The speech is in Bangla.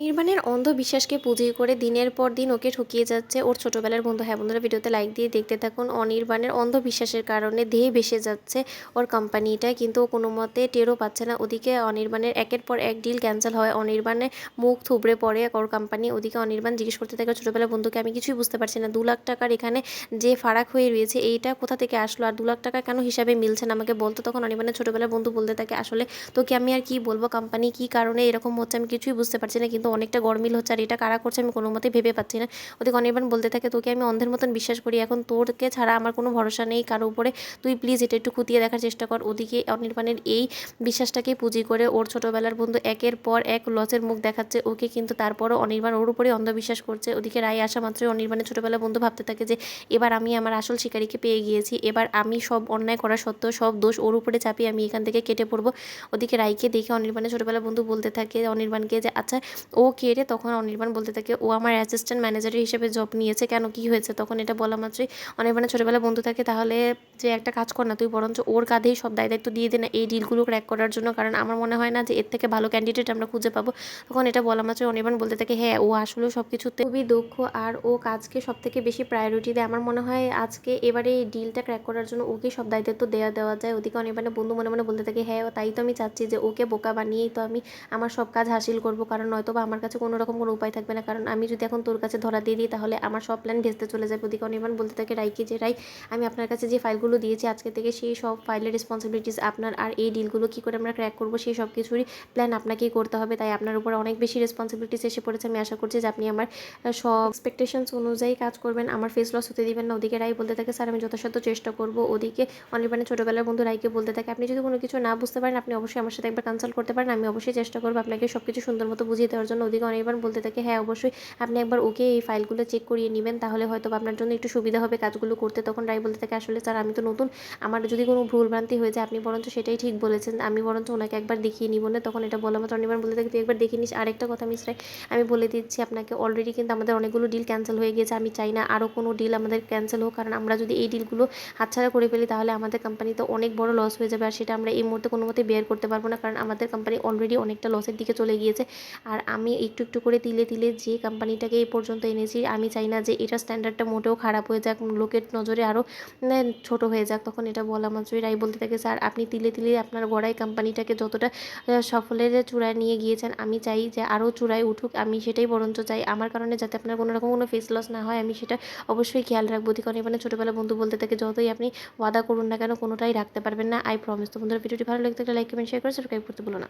নির্বাণের অন্ধবিশ্বাসকে পুঁজি করে দিনের পর দিন ওকে ঠকিয়ে যাচ্ছে ওর ছোটবেলার বন্ধু। হ্যাঁ বন্ধুরা, ভিডিওতে লাইক দিয়ে দেখতে থাকুন। অনির্বাণের অন্ধবিশ্বাসের কারণে দেহে ভেসে যাচ্ছে ওর কোম্পানিটা কিন্তু ও কোনো মতে টেরও পাচ্ছে না। ওদিকে অনির্বাণের একের পর এক ডিল ক্যান্সেল হয়। অনির্বাণে মুখ থুবড়ে পড়ে ওর কোম্পানি ওদিকে অনির্বাণ জিজ্ঞেস করতে থাকে, ছোটবেলার বন্ধুকে আমি কিছুই বুঝতে পারছি না। দু লাখ টাকার এখানে যে ফারাক হয়ে রয়েছে, এইটা কোথা থেকে আসলো? আর দু লাখ টাকা কেন হিসাবে মিলছে না? আমাকে বলতো তখন অনির্বাণের ছোটবেলার বন্ধু বলতে থাকে, আসলে তোকে আমি আর কি বলব? কোম্পানি কি কারণে এরকম হচ্ছে? আমি কিছুই বুঝতে পারছি না। কিন্তু অনেকটা গরমিল হচ্ছে, আর এটা কারা করছে আমি কোনো মতেই ভেবে পাচ্ছি না। ওদিকে অনির্বাণ বলতে থাকে, তোকে আমি অন্ধের মতন বিশ্বাস করি, এখন তোরকে ছাড়া আমার কোনো ভরসা নেই, কারও উপরে। তুই প্লিজ এটা একটু খুঁটিয়ে দেখার চেষ্টা কর। ওদিকে অনির্বাণের এই বিশ্বাসটাকে পুঁজি করে ওর ছোটোবেলার বন্ধু একের পর এক লসের মুখ দেখাচ্ছে ওকে, কিন্তু তারপরও অনির্বাণ ওর উপরে অন্ধবিশ্বাস করছে। ওদিকে রায় আসা মাত্রই অনির্বাণের ছোটোবেলার বন্ধু ভাবতে থাকে যে, এবার আমি আমার আসল শিকারীকে পেয়ে গিয়েছি, এবার আমি সব অন্যায় করা সত্ত্বেও সব দোষ ওর উপরে চাপিয়ে আমি এখান থেকে কেটে পড়ব। ওদিকে রায়কে দেখে অনির্বাণের ছোটোবেলার বন্ধু বলতে থাকে অনির্বাণকে যে আচ্ছা ও কে রে? তখন অনির্বাণ বলতে থাকে, ও আমার অ্যাসিস্ট্যান্ট ম্যানেজার হিসেবে জব নিয়েছে, কেন কি হয়েছে? তখন এটা বলা মাত্রই অনির্বাণের ছোটোবেলা বন্ধু থাকে, তাহলে যে একটা কাজ কর না তুই, বরঞ্চ ওর কাঁধেই সব দায় দায়িত্ব দিয়ে দে না, এই ডিলগুলো ক্র্যাক করার জন্য, কারণ আমার মনে হয় না যে এর থেকে ভালো ক্যান্ডিডেট আমরা খুঁজে পাবো। তখন এটা বলা মাত্রই অনির্বাণ বলতে থাকে হ্যাঁ ও আসলে সব কিছুতে খুবই দক্ষ আর ও কাজকে সব থেকে বেশি প্রায়োরিটি দেয়। আমার মনে হয় আজকে এবারে এই ডিলটা ক্র্যাক করার জন্য ওকে সব দায়িত্ব দেওয়া দেওয়া যায়। ওদিকে অনির্বাণের বন্ধু মনে মনে বলতে থাকে হ্যাঁ তাই তো আমি চাচ্ছি যে ওকে বোকা বানিয়েই তো আমি আমার সব কাজ হাসিল করব, কারণ নয়তো বা আমার কাছে কোনো রকম কোনো উপায় থাকবে না। কারণ আমি যদি এখন তোর কাছে ধরা দিয়ে দিই, তাহলে আমার সব প্ল্যান ভেস্তে চলে যাবে ওদিকে অনির্বাণ বলতে থাকে রাইকে যে, রাই, আমি আপনার কাছে যে ফাইলগুলো দিয়েছি আজকে থেকে, সেই সব ফাইলের রেসপন্সিবিলিটিস আপনার আর এই ডিলগুলো কী করে আমরা ক্র্যাক করব, সেই সব কিছুরই প্ল্যান আপনাকেই করতে হবে। তাই আপনার উপর অনেক বেশি রেসপন্সিবিলিটিস এসে পড়েছে। আমি আশা করছি যে আপনি আমার সব এক্সপেকটেশনস অনুযায়ী কাজ করবেন। আমার ফেস লস হতে দিবেন না। ওদিকে রাই বলতে থাকে, স্যার, আমি যথাসাধ্য চেষ্টা করব। ওদিকে অনির্বাণের ছোটোবেলার বন্ধু রাইকে বলতে থাকে, আপনি যদি কোনো কিছু না বুঝতে পারেন, আপনি অবশ্যই আমার সাথে একবার কনসাল্ট করতে পারেন। আমি অবশ্যই চেষ্টা করব আপনাকে সব কিছু সুন্দর মতো বুঝিয়ে দেওয়ার জন্য। ওদিকে অনেকবার বলতে থাকে হ্যাঁ অবশ্যই আপনি একবার ওকে এই ফাইলগুলো চেক করিয়ে নেবেন, তাহলে হয়তো আপনার জন্য একটু সুবিধা হবে কাজগুলো করতে। তখন রায় বলতে থাকে, আসলে স্যার, আমি তো নতুন, আমার যদি কোনো ভুলভ্রান্তি হয়ে যায়, আপনি বরঞ্চ সেটাই ঠিক বলেছেন। আমি বরঞ্চ ওনাকে একবার দেখিয়ে নিব। না, তখন এটা বলা মতো অনির্বাণ বলতে থাকে, তুই একবার দেখিয়ে নিস। আরেকটা কথা মিস রাই, আমি বলে দিচ্ছি আপনাকে অলরেডি কিন্তু আমাদের অনেকগুলো ডিল ক্যান্সেল হয়ে গিয়েছে। আমি চাই না আরও কোনো ডিল আমাদের ক্যান্সেল হোক, কারণ আমরা যদি এই ডিলগুলো হাতছাড়া করে ফেলি, তাহলে আমাদের কোম্পানিতে অনেক বড় লস হয়ে যাবে। আর সেটা আমরা এই মুহূর্তে কোনো মতে বের করতে পারব না, কারণ আমাদের কোম্পানি অলরেডি অনেকটা লসের দিকে চলে গিয়েছে। আর আমি একটু একটু করে তিলে তিলে যে কোম্পানিটাকে এই পর্যন্ত এনেছি, আমি চাই না যে এটা স্ট্যান্ডার্ডটা মোটেও খারাপ হয়ে যাক, লোকের নজরে আরও ছোট হয়ে যাক, তখন এটা বলা মাত্রই রাই বলতে থাকে, স্যার, আপনি তিলে তিলে আপনার গড়াই কোম্পানিটাকে যতটা সফলের চূড়ায় নিয়ে গিয়েছেন, আমি চাই যে আরও চূড়ায় উঠুক, আমি সেটাই বরঞ্চ চাই, আমার কারণে যাতে আপনার কোনো রকম কোনো ফেস লস না হয়, আমি সেটা অবশ্যই খেয়াল রাখব। কারণ এখানে ছোটোবেলা বন্ধু বলতে থাকে, যতই আপনি ওয়াদা করুন না কেন, কোনোটাই রাখতে পারবেন না আই প্রমিস তো বন্ধুরা, ভিডিওটি ভালো লাগতে লাইক কমেন্ট শেয়ার করে সাবস্ক্রাইব করতে বলো না।